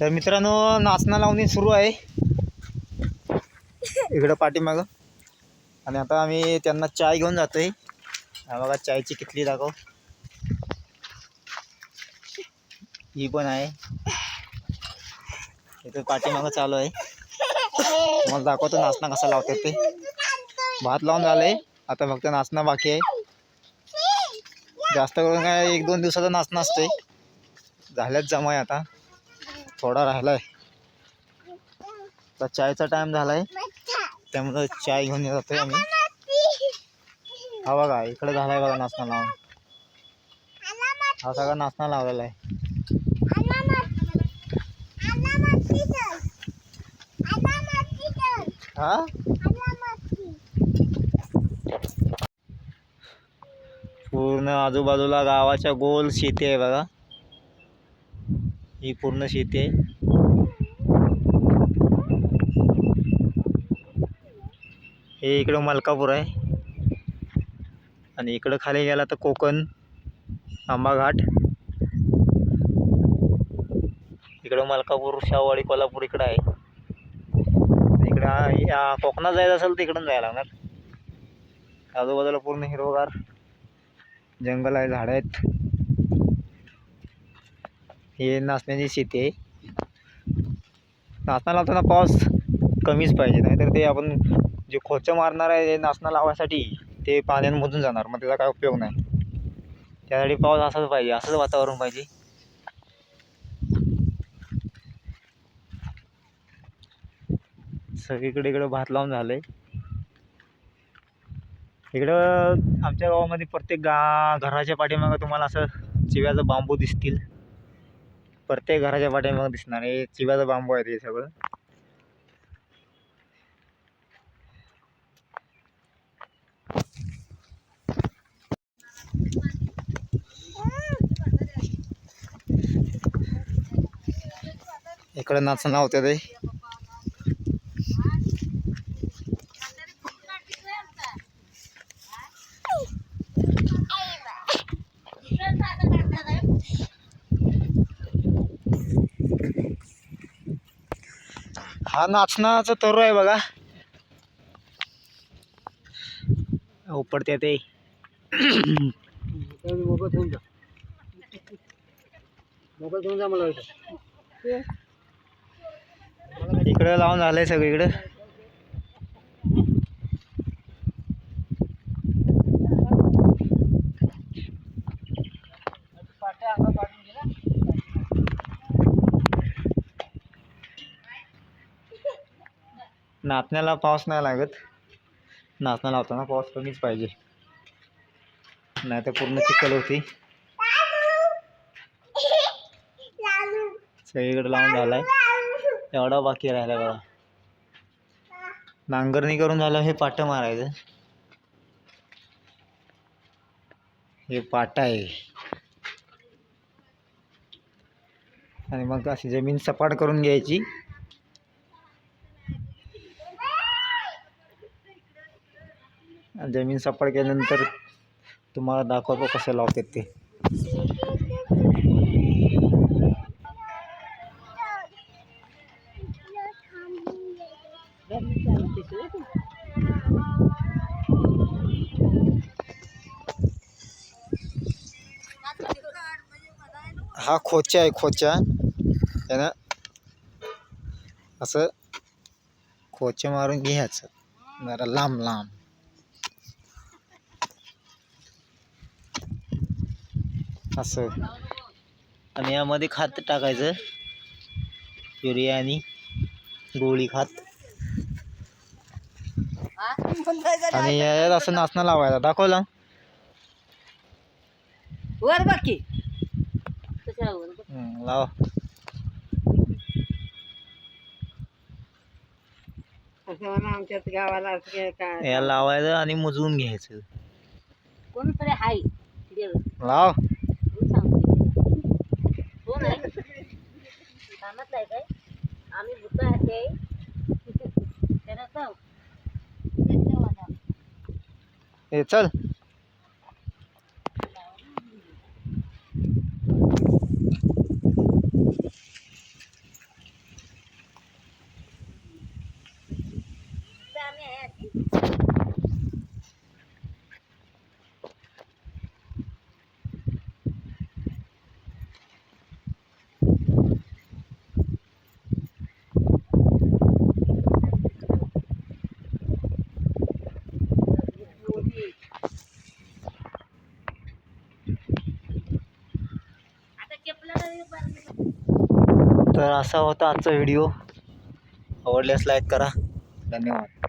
तर मित्रांनो नाचना लावणी सुरू आहे. इकडं पाठीमागं. आणि आता आम्ही त्यांना चाय घेऊन जातो आहे बघा चायची किटली दाखव. ही पण आहे. इथं पाठीमागं चालू आहे. मग दाखवतो नाचना कसा लावतात ते. भात लावून झालंय. आता फक्त नाचणं बाकी आहे. जास्त करून काय एक दोन दिवसाचा नाचणं असतोय. झाल्याच जमा आहे आता. थोडा राहिलाय. तर चायचा टाइम झालाय. त्यामुळे चाय घेऊन जातो आम्ही. हा बघा इकडे झालाय बघा नाचणं लावून. हा सगळा नाचणं लावलेला आहे. हा? पूर्ण आजूबाजूला गावाच्या गोल शेती आहे बघा. ही पूर्ण शेती आहे. हे इकडं मलकापूर आहे. आणि इकडं खाली गेला तर कोकण आंबा घाट इकडं मलकापूर शाहवाडी कोल्हापूर इकडं आहे. इकडं या कोकणात जायचं असेल तर इकडून जायला लागणार. आजूबाजूला पूर्ण हिरवगार जंगल आहे झाडं आहेत. हे नाचण्याची शेती आहे. नाचणं लावताना पाऊस कमीच पाहिजे नाहीतर ते आपण जे खोचं मारणार आहे ते नाचणं लावायसाठी ते पाण्यामधून जाणार मग त्याचा काय उपयोग नाही. त्यासाठी पाऊस असाच पाहिजे असंच वातावरण पाहिजे. सगळीकडे इकडं भात लावून झालं आहे इकडं आमच्या गावामध्ये प्रत्येक गा घराच्या पाठीमागं तुम्हाला असं चिव्याचं बांबू दिसतील. प्रत्येक घराच्या पाठीमागे दिसणार हे चिवाचा बांबू आहे ते सगळं. इकडं नाचणं लावतात ते. हा नाचण्याचा तरू आहे बघा. उपडते ते. मोबाईल घेऊन जा मोबाईल घेऊन जा मला इथं इकडं लावून झालंय सगळीकडं. नाचण्याला पाऊस नाही लागत. नाचणं लावताना पाऊस कमीच पाहिजे. नाही तर पूर्ण चिखल होती. सगळीकडे लावून झालाय. एवढा बाकी राहिला बघा. नांगरणी करून झालं हे पाट मारायचं. हे पाटा आहे. आणि मग अशी जमीन सपाट करून घ्यायची. जमीन सपाट केल्यानंतर तुम्हाला दाखवतो कसं लावतात ते. हा खोचा आहे खोचा त्यानं असं खोचे मारून घ्यायचं. जरा लांब लांब. असं. आणि यामध्ये खात टाकायचं. युरिया आणि गोळी खात. आणि यात असं नाचणं लावायचं. दाखवलं. वर बाकी लाव. आमच्यात गावाला असं काय? या लावायचं आणि मुजवून घ्यायचं. कोणतरी हाय. लाव कोण आहे कामात नाही काय आम्ही भूत आहे. त्याला जाऊ. चल. तर असा होता आजचा व्हिडिओ. आवडल्यास लाईक करा. धन्यवाद.